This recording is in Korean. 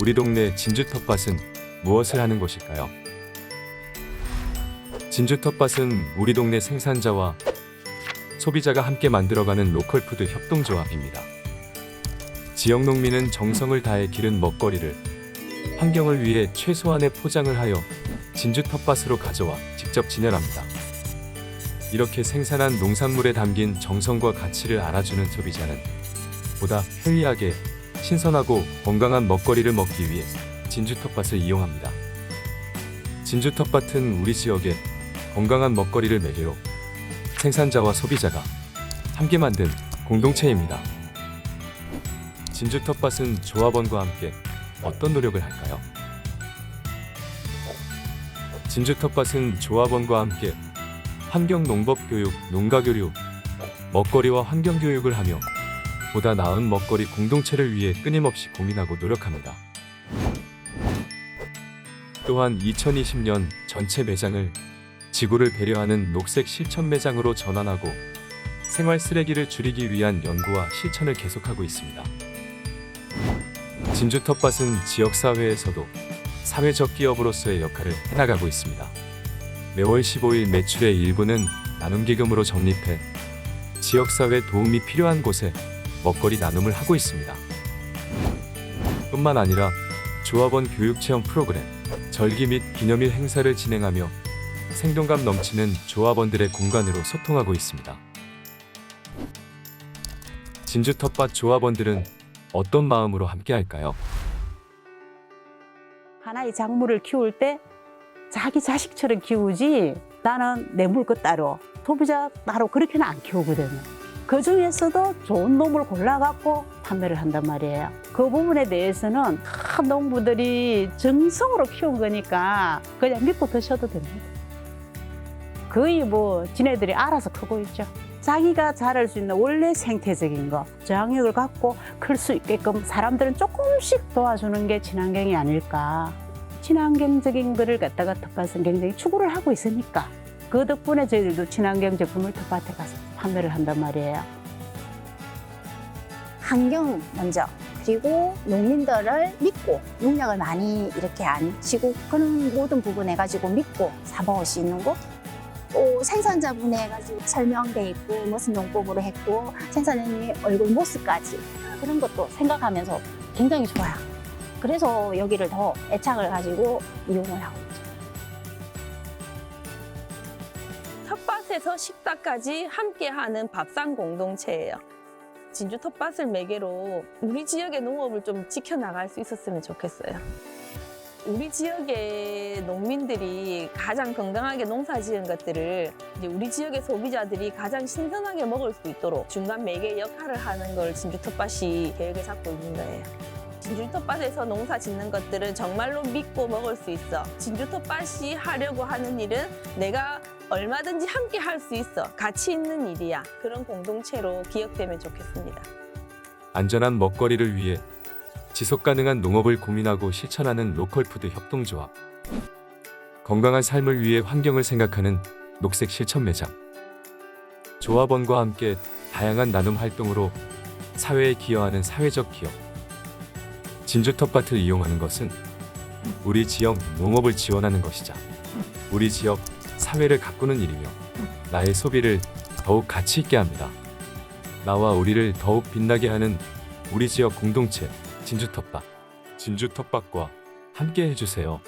우리 동네 진주 텃밭은 무엇을 하는 곳일까요? 진주 텃밭은 우리 동네 생산자와 소비자가 함께 만들어가는 로컬푸드 협동조합입니다. 지역 농민은 정성을 다해 기른 먹거리를 환경을 위해 최소한의 포장을 하여 진주 텃밭으로 가져와 직접 진열합니다. 이렇게 생산한 농산물에 담긴 정성과 가치를 알아주는 소비자는 보다 편리하게 신선하고 건강한 먹거리를 먹기 위해 진주 텃밭을 이용합니다. 진주 텃밭은 우리 지역의 건강한 먹거리를 매개로 생산자와 소비자가 함께 만든 공동체입니다. 진주 텃밭은 조합원과 함께 어떤 노력을 할까요? 진주 텃밭은 조합원과 함께 환경 농법 교육, 농가 교류, 먹거리와 환경 교육을 하며 보다 나은 먹거리 공동체를 위해 끊임없이 고민하고 노력합니다. 또한 2020년 전체 매장을 지구를 배려하는 녹색 실천 매장으로 전환하고 생활 쓰레기를 줄이기 위한 연구와 실천을 계속하고 있습니다. 진주 텃밭은 지역 사회에서도 사회적 기업으로서의 역할을 해나가고 있습니다. 매월 15일 매출의 일부는 나눔 기금으로 적립해 지역 사회 도움이 필요한 곳에 먹거리 나눔을 하고 있습니다. 뿐만 아니라 조합원 교육 체험 프로그램, 절기 및 기념일 행사를 진행하며 생동감 넘치는 조합원들의 공간으로 소통하고 있습니다. 진주 텃밭 조합원들은 어떤 마음으로 함께 할까요? 하나의 작물을 키울 때 자기 자식처럼 키우지 나는 내 물것 따로 소비자 따로 그렇게는 안 키우거든요. 그 중에서도 좋은 놈을 골라갖고 판매를 한단 말이에요. 그 부분에 대해서는 다 농부들이 정성으로 키운 거니까 그냥 믿고 드셔도 됩니다. 거의 뭐 지네들이 알아서 크고 있죠. 자기가 자랄 수 있는 원래 생태적인 거, 저항력을 갖고 클 수 있게끔 사람들은 조금씩 도와주는 게 친환경이 아닐까. 친환경적인 거를 갖다가 텃밭은 굉장히 추구를 하고 있으니까 그 덕분에 저희들도 친환경 제품을 텃밭에 가서 판매를 한단 말이에요. 환경 먼저 그리고 농민들을 믿고 농약을 많이 이렇게 안 치고 그런 모든 부분 해가지고 믿고 사먹을 수 있는 곳. 또 생산자분에 해가지고 설명돼 있고 무슨 농법으로 했고 생산자님 얼굴 모습까지 그런 것도 생각하면서 굉장히 좋아요. 그래서 여기를 더 애착을 가지고 이용을 하고 텃밭에서 식탁까지 함께하는 밥상 공동체예요. 진주 텃밭을 매개로 우리 지역의 농업을 좀 지켜나갈 수 있었으면 좋겠어요. 우리 지역의 농민들이 가장 건강하게 농사 지은 것들을 우리 지역의 소비자들이 가장 신선하게 먹을 수 있도록 중간 매개 역할을 하는 걸 진주 텃밭이 계획을 잡고 있는 거예요. 진주 텃밭에서 농사 짓는 것들은 정말로 믿고 먹을 수 있어. 진주 텃밭이 하려고 하는 일은 내가 얼마든지 함께 할 수 있어. 가치 있는 일이야. 그런 공동체로 기억되면 좋겠습니다. 안전한 먹거리를 위해 지속 가능한 농업을 고민하고 실천하는 로컬푸드 협동조합. 건강한 삶을 위해 환경을 생각하는 녹색 실천 매장. 조합원과 함께 다양한 나눔 활동으로 사회에 기여하는 사회적 기업. 진주 텃밭을 이용하는 것은 우리 지역 농업을 지원하는 것이자 우리 지역 사회를 가꾸는 일이며 나의 소비를 더욱 가치 있게 합니다. 나와 우리를 더욱 빛나게 하는 우리 지역 공동체 진주 텃밭 진주 텃밭과 함께 해주세요.